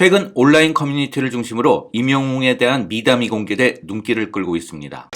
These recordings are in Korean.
최근 온라인 커뮤니티를 중심으로 임영웅에 대한 미담이 공개돼 눈길을 끌고 있습니다.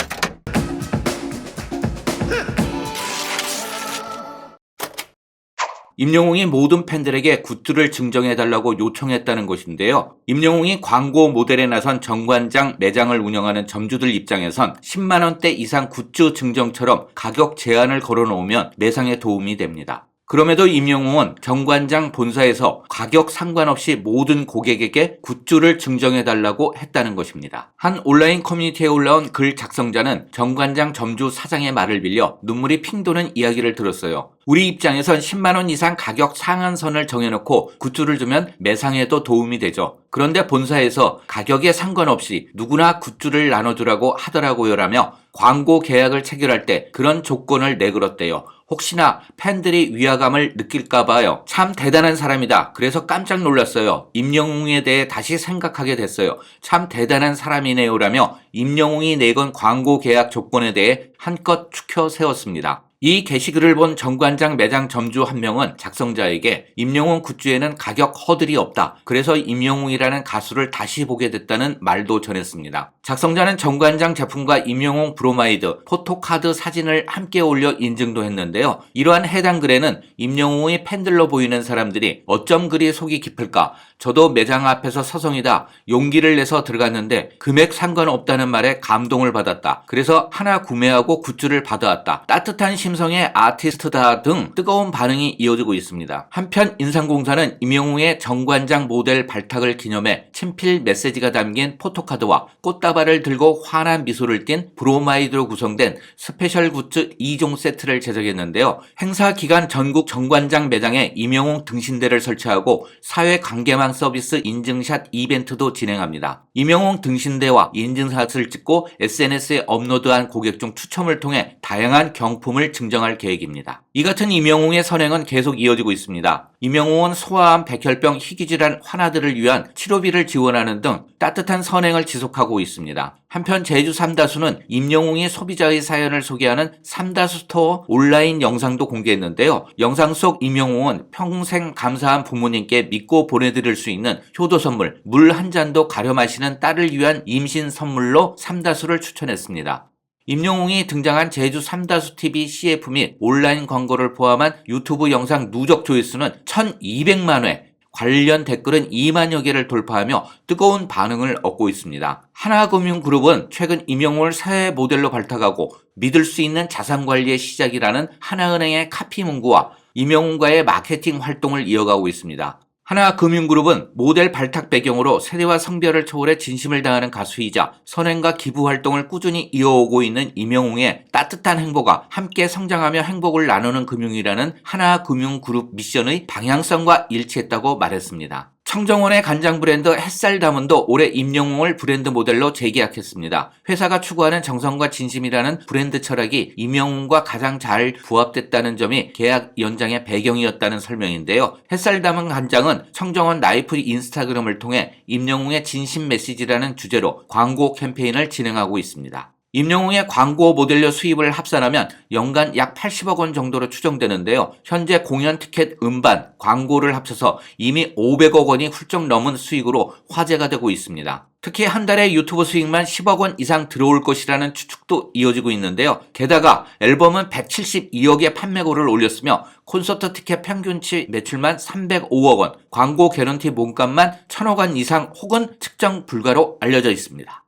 임영웅이 모든 팬들에게 굿즈를 증정해달라고 요청했다는 것인데요. 임영웅이 광고 모델에 나선 정관장 매장을 운영하는 점주들 입장에선 10만원대 이상 굿즈 증정처럼 가격 제한을 걸어놓으면 매상에 도움이 됩니다. 그럼에도 임영웅은 정관장 본사에서 가격 상관없이 모든 고객에게 굿즈를 증정해달라고 했다는 것입니다. 한 온라인 커뮤니티에 올라온 글 작성자는 정관장 점주 사장의 말을 빌려 눈물이 핑 도는 이야기를 들었어요. 우리 입장에선 10만원 이상 가격 상한선을 정해놓고 굿즈를 주면 매상에도 도움이 되죠. 그런데 본사에서 가격에 상관없이 누구나 굿즈를 나눠주라고 하더라고요라며 광고 계약을 체결할 때 그런 조건을 내걸었대요. 혹시나 팬들이 위화감을 느낄까봐요. 참 대단한 사람이다. 그래서 깜짝 놀랐어요. 임영웅에 대해 다시 생각하게 됐어요. 참 대단한 사람이네요라며 임영웅이 내건 광고 계약 조건에 대해 한껏 추켜 세웠습니다. 이 게시글을 본 정관장 매장 점주 한 명은 작성자에게 임영웅 굿즈에는 가격 허들이 없다. 그래서 임영웅이라는 가수를 다시 보게 됐다는 말도 전했습니다. 작성자는 정관장 제품과 임영웅 브로마이드, 포토카드 사진을 함께 올려 인증도 했는데요. 이러한 해당 글에는 임영웅의 팬들로 보이는 사람들이 어쩜 그리 속이 깊을까? 저도 매장 앞에서 서성이다. 용기를 내서 들어갔는데 금액 상관없다는 말에 감동을 받았다. 그래서 하나 구매하고 굿즈를 받아왔다. 따뜻한 심성의 아티스트다 등 뜨거운 반응이 이어지고 있습니다. 한편 인상공사는 임영웅의 정관장 모델 발탁을 기념해 친필 메시지가 담긴 포토카드와 꽃다발을 들고 환한 미소를 띤 브로마이드로 구성된 스페셜 굿즈 2종 세트를 제작했는데요. 행사 기간 전국 정관장 매장에 임영웅 등신대를 설치하고 사회 관계망 서비스 인증샷 이벤트도 진행합니다. 임영웅 등신대와 인증샷을 찍고 SNS에 업로드한 고객 중 추첨을 통해 다양한 경품을 증정할 계획입니다. 이 같은 임영웅의 선행은 계속 이어지고 있습니다. 임영웅은 소아암, 백혈병, 희귀질환 환아들을 위한 치료비를 지원하는 등 따뜻한 선행을 지속하고 있습니다. 한편 제주 삼다수는 임영웅이 소비자의 사연을 소개하는 삼다수 스토어 온라인 영상도 공개했는데요. 영상 속 임영웅은 평생 감사한 부모님께 믿고 보내드릴 수 있는 효도 선물, 물 한 잔도 가려 마시는 딸을 위한 임신 선물로 삼다수를 추천했습니다. 임영웅이 등장한 제주 삼다수 TV CF 및 온라인 광고를 포함한 유튜브 영상 누적 조회수는 1200만 회, 관련 댓글은 2만여 개를 돌파하며 뜨거운 반응을 얻고 있습니다. 하나금융그룹은 최근 임영웅을 사회 모델로 발탁하고 믿을 수 있는 자산 관리의 시작이라는 하나은행의 카피 문구와 임영웅과의 마케팅 활동을 이어가고 있습니다. 하나금융그룹은 모델 발탁 배경으로 세대와 성별을 초월해 진심을 다하는 가수이자 선행과 기부 활동을 꾸준히 이어오고 있는 임영웅의 따뜻한 행보가 함께 성장하며 행복을 나누는 금융이라는 하나금융그룹 미션의 방향성과 일치했다고 말했습니다. 청정원의 간장 브랜드 햇살 다문도 올해 임영웅을 브랜드 모델로 재계약했습니다. 회사가 추구하는 정성과 진심이라는 브랜드 철학이 임영웅과 가장 잘 부합됐다는 점이 계약 연장의 배경이었다는 설명인데요. 햇살 담은 간장은 청정원 나이프 인스타그램을 통해 임영웅의 진심 메시지라는 주제로 광고 캠페인을 진행하고 있습니다. 임영웅의 광고 모델료 수입을 합산하면 연간 약 80억 원 정도로 추정되는데요. 현재 공연 티켓 음반, 광고를 합쳐서 이미 500억 원이 훌쩍 넘은 수익으로 화제가 되고 있습니다. 특히 한 달에 유튜브 수익만 10억 원 이상 들어올 것이라는 추측도 이어지고 있는데요. 게다가 앨범은 172억의 판매고를 올렸으며 콘서트 티켓 평균치 매출만 305억 원, 광고 개런티 몸값만 1000억 원 이상 혹은 측정 불가로 알려져 있습니다.